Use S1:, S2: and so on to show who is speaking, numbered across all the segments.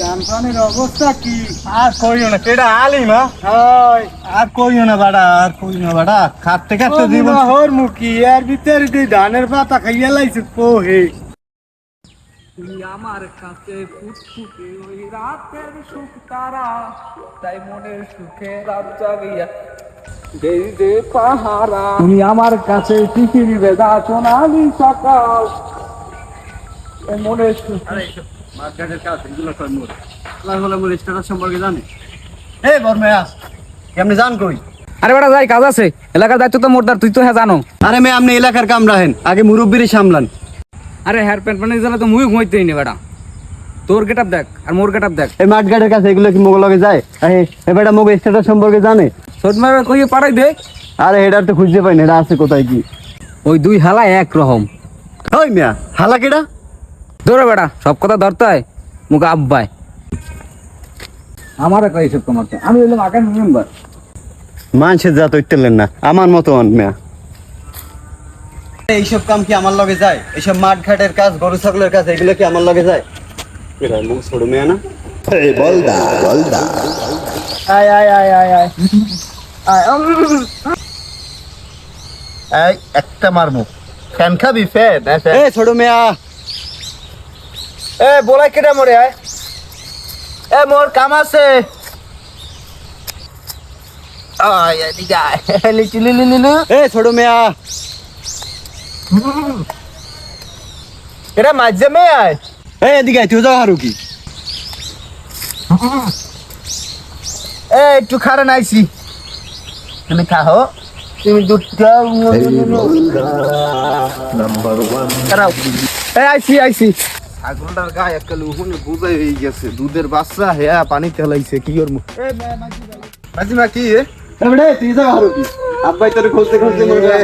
S1: জানপানের অবস্থা কি?
S2: আর কইও না কেডা আলিমা
S1: হয়?
S2: আর কইও না বাড়া আর কইও না বাড়া খাটতে খাটতে জীবন
S1: হর মুখি এর ভিতরে তুই ধানের পাতা খাইয়া লাইছে পোহে।
S3: তুই আমার কাছে ফুটফুটে ওই রাতের সুখ তারা তাই মনের সুখে রাত জাগিয়া দেই দে পাহারা। তুমি আমার কাছে পৃথিবী বেদা সোনালি সকাল। এই মনের সুখ
S2: মার্কেটের কাজ এগুলো কর মোর আল্লাহ বলে মোর স্ট্যাটাস সম্পর্কে জানে। এ বর্মেয়াস কেমনে জান কই?
S3: আরে বেটা যাই কাজ আছে। এলাকার দায়িত্ব তো মোরদার তুই তো হ্যাঁ জানো।
S2: আরে মে আপনি এলাকার কাম রাখেন। আগে মুরব্বিরই সামলান।
S3: আরে হেয়ার প্যান্ট প্যান্ট জানা তো মুই ঘুমাইতেই নে বেটা। তোর গেট দেখ আর মোর গেট দেখ।
S2: এই মাঠঘাটের কাছে এগুলো কি মোগ লগে যায়? আরে এবারটা মোগ স্ট্যাটাস সম্পর্কে জানে?
S3: মারে কইয়ে পাঠাই দে।
S2: আরে এটা তো খুঁজতে পাই না এটা আছে কোথায় কি?
S3: ওই দুই হালা এক রকম।
S2: ওই মিয়া হালা কেডা?
S3: ধরে বেটা সব কথা ধরতে হয়। মুখে আব্বাই আমার কই সব তোমার আমি হলাম আগামী মেম্বার
S2: মানুষের না আমার মতো অন মিয়া। এইসব কাম কি আমার লগে যায়? এইসব মাঠ ঘাটের কাজ গরু ছাগলের কাজ এগুলো কি আমার লগে যায়? এটা মুখ ছোট মেয়া না?
S4: এই বলদা বলদা
S1: আয় আয় আয় আয় আয়। আয়
S4: এই একটা মারমু। ফ্যান খাবি ফ্যান।
S2: এ ছোট মেয়া।
S1: এ বলাই কেটে মরে আয়? এ মোর কাম আছে।
S2: এ ছোট মেয়া।
S1: এটা মাঝে মে আয়?
S2: এ এদিকে তুই যাও হারু কি?
S1: এ একটু খারান আইছি তুমি খাও। তুমি দুধটা
S4: নাম্বার ওয়ান
S1: খারাও এ আইছি আইছি।
S4: ছাগলটার গায়ে একটা লুহুনে বুঝাই হয়ে গেছে। দুধের বাচ্চা হ্যাঁ পানি তেলাইছে কি ওর কি?
S2: এবারে তুই যাও হারু কি? আব্বাই তোরে খুঁজতে খুঁজতে মরে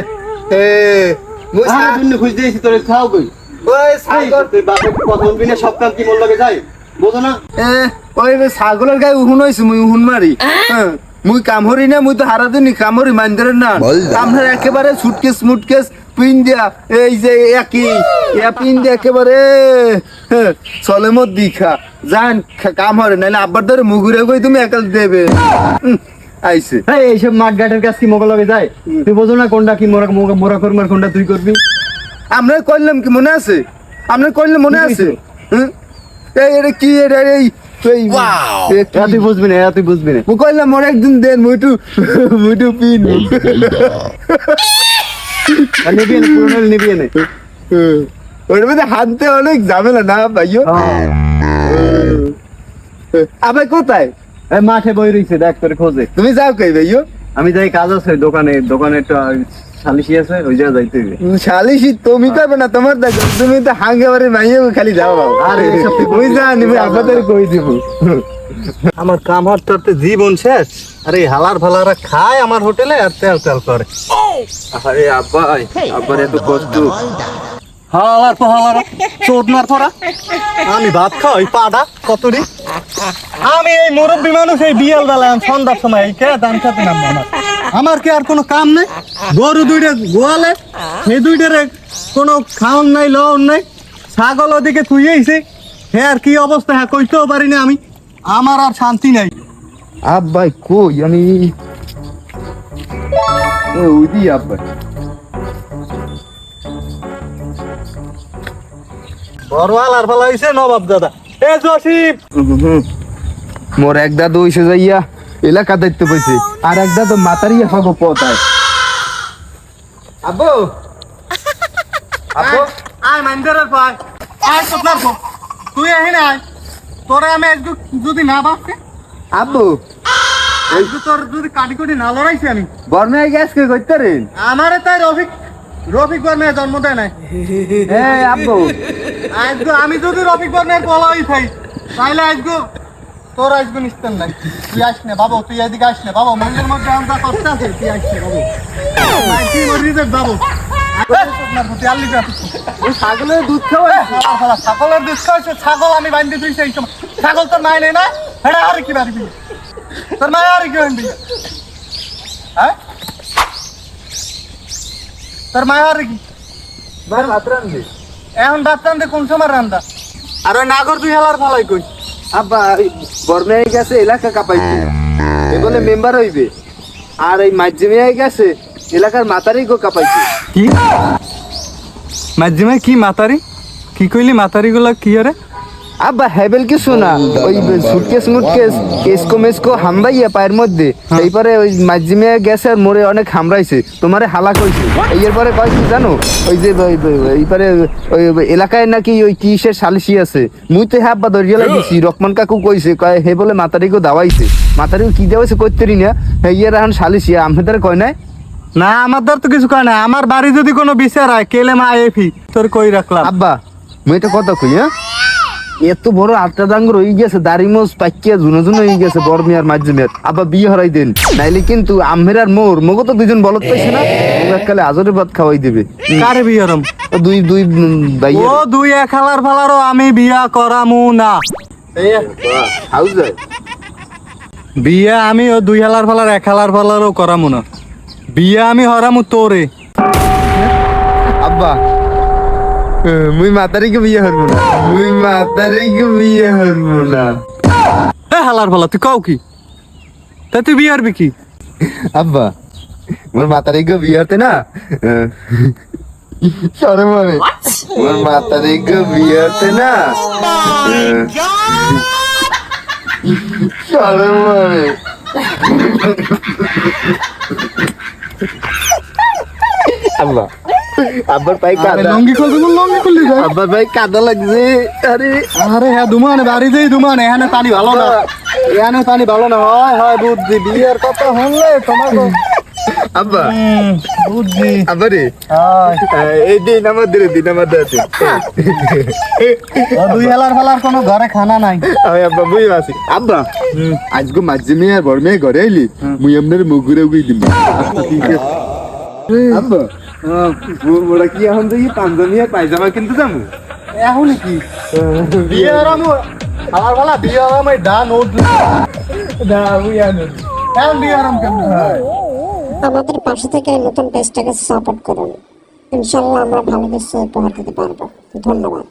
S2: খুঁজতে এসেছি তোরে খাও কই?
S4: ওই ছাগল।
S2: তুই বাপের কথা বলবি না সব কাম কি লগে যায়? বোঝো না?
S4: এ, ওই যে ছাগলের গায়ে উহুন হয়েছে মুই উহুন মারি। হ্যাঁ, মুই কামহরি না মুই তো হারা দিন কামহরি মাইন্দারের না। কামহার একেবারে সুটকেস মুটকেস পিন দিয়া এই যে একই ইয়া পিন একেবারে চলে মত দিখা। জান কাম হরে নাইলে আব্বার ধরে মুগুরে কই তুমি একাল দেবে। আইছে।
S2: এই এইসব মাঠ ঘাটের কাজ কি মোর লগে যায়? তুই বোঝো না কোনটা কি মোরা মোরা- কোনটা তুই করবি?
S4: আমরা কইলাম কি মনে আছে? আমরা কইলে মনে আছে? হুম? এই এটা কি এটা এই এই এ কি?
S2: এ তুই বুঝবি না তুই বুঝবি না।
S4: মুই কইলাম মোর একদিন দেন পিন।
S2: নিবি না পুরো নাহলে নিবি না
S4: ওর মধ্যে হানতে অনেক ঝামেলা না ভাইও আবার কোথায়?
S2: মাঠে বই রইছে দেখ তোরে খোঁজে।
S4: তুমি যাও কই ভাইও
S2: আমি যাই কাজ আছে দোকানে দোকানে একটা সালিশি আছে ওই জায়গায় যাইতে হবে
S4: শালিশি তুমি করবে না তোমার দেখো তুমি তো হাঙ্গে বাড়ি মাইয়ে খালি যাও বাবা
S2: আরে,
S4: ওই জানি আমি আপনাদের কই দিব?
S2: আমার কামার তোরতে জীবন শেষ। আরে হালার ফালারা খায় আমার হোটেলে আর তেল তেল করে।
S4: আরে আব্বাই আব্বার এত কষ্ট।
S2: হালার পাহালারা চোদ মার তোরা আমি ভাত খাওয়াই পাডা কতরি। আমি এই মুরব্বী মানুষ এই বিয়াল আমি সন্ধ্যার সময় এই খেয়ে ধান খেতে নামবো আমার। আমার কি আর কোনো কাম নেই? গরু দুইটা গোয়ালে সেই দুইটারে কোনো খাওয়ান নাই লওন নাই। ছাগল ওদিকে থুইয়েছে হে আর কি অবস্থা হ্যাঁ কইতেও পারি না আমি। আমার আর শান্তি নাই।
S4: আব্বাই কই? আমি ও উদি আব্বাই।
S2: বড়ওয়াল আর ভালো হয়েছে নবাব দাদা। এ জসিম!
S4: মোর এক দাদু হইছে যাইয়া এলাকা দায়িত্ব পাইছে আর এক দাদু মাতারি হব পতায় আব্বু! আব্বু!
S2: আয় মাইন্দারের পায়। আয় তোর তুই এখানে আয় তোরে আমি আজকে যদি না বাঁচতে
S4: আব্বু
S2: আজকে তোর যদি কাটি কুটি না লড়াইছি আমি।
S4: বর্মে গ্যাস কে করতে রেন
S2: আমারে তাই রফিক রফিক বর্মের জন্ম দেয় নাই।
S4: এ আব্বু।
S2: আজকে আমি যদি রফিক বর্মের বলাই খাই তাইলে আজকে তোর আজকে নিস্তেন নাই। তুই আস না বাবু তুই এদিকে আস না বাবু মন্দিরের মধ্যে আমরা কষ্ট আছে তুই আস না বাবু। তুই বাবু?
S4: ছাগলের দুধ খাওয়া
S2: ছাগলের দুধ খাওয়াইছে ছাগল আমি বান্ধি দিয়েছি এই সময়। ছাগল তোর নাই নেই না? এটা আর কি পারবি তোর মায় আর কি বান্ধি? হ্যাঁ? তোর মায় আর কি?
S4: ভাত রান্ধে।
S2: এখন ভাত রান্ধে কোন সময় রান্দা আর ওই নাগর তুই হেলার ফালাই কই?
S4: আব্বা বর্মে গেছে এলাকা কাপাইছে। এ বলে মেম্বার হইবে। আর এই মাধ্যমে গেছে এলাকার মাতারি গো কাপাইছে।
S2: কি? মাঝিমাই কি মাতারি? কি কইলি মাতারি গুলা কি আরে
S4: আব্বা হেবেল কিছু না ওই সুটকেস মুটকেস কেসকো মেসকো হামবাইয়া পায়ের মধ্যে। এইবারে ওই মাঝিমে গেছে আর মোরে অনেক হামড়াইছে। তোমারে হালাক হইছে এর পরে কয় জানো? ওই যে ওই- ওই- এলাকায় নাকি ওই কিসের সালিশি আছে। মুই তো হাব্বা দরিয়া লাগিছি রকমান কাকু কইছে কয় হে বলে মাতারিকে দাওয়াইছে। মাতারিকে কি দেওয়াইছে কইতেরি না। হে ইয়ার এখন সালিশি আমাদের কয় নাই?
S2: না আমার দ্বার তো কিছু কয় না। আমার বাড়ি যদি কোনো বিচার হয় কেলে মা এফি তোর কই রাখলাম?
S4: আব্বা মুই একটা কথা কই হ্যাঁ? এত বড় আটটা ডাঙ্গর হয়ে গেছে দাড়ি মোজ পাকিয়া ঝুনো ঝুনো হয়ে গেছে বড় মিয়ার মাঝমের আব্বা বিয়ে হরাই দেন। নাইলে কিন্তু আমের আর মোর মগো তো দুজন বলত পাইছে না এককালে আজরে ভাত খাওয়াই দেবে।
S2: কারে বিয়রম
S4: ও দুই দুই ভাই
S2: ও দুই এক হালার ফালারও আমি বিয়া করামু না।
S4: হাউস
S2: বিয়া আমি ও দুই হালার ফালার এক হালার ফালারও করামু না। বিয়া আমি হরামু তোরে।
S4: আব্বা মুই মাতারিকে বিয়ে হরবো না। মুই মাতারিকে বিয়ে হরবো না।
S2: এ হালার ফালা তুই কও কি? তা তুই বিয়ে হারবি কি?
S4: আব্বা মোর মাতারিকে বিয়ে হতে না সরে মনে মোর মাতারিকে বিয়ে হতে না সরে মনে আব্বা আব্বার
S2: আরে
S4: কাদা।
S2: লঙ্গি খুলবি বল লঙ্গি খুললি যা
S4: আব্বার পাই কাদা লাগছে। আরে।
S2: আরে হ্যাঁ দুমানে বাড়ি দেই দুমানে এখানে পানি ভালো না। এখানে পানি ভালো না। হয় হয় বুদ্ধি। বিয়ের কথা শুনলে তোমার
S4: আব্বা।
S2: বুদ্ধি।
S4: আবারে
S2: হয়।
S4: এই দিন আমার দিলে দিন দাতে
S2: ও দুই হালার ফালার কোনো ঘরে খানা নাই।
S4: আমি আব্বা মুই আছি আব্বা আজকে মাঝে মেয়ে আর বড় মেয়ে ঘরে আইলি মুই আপনার মুখ ঘুরে উগিয়ে দিম। আব্বা। বুড় বড়া কি এখন দেখি? পাঞ্জাবি আর পায়জামা কিনতে যাব?
S2: এখন কি? বিয়ে আরাম আমার বলা বিয়ে আরাম এই ডা নোট
S4: না
S2: এখন বিয়ে আরাম কেমন হয়?
S5: আমাদের পাশে থেকে নতুন পেজটাকে সাপোর্ট করুন। ইনশাল্লাহ আমরা ভালো কিছু উপহার দিতে পারব। ধন্যবাদ।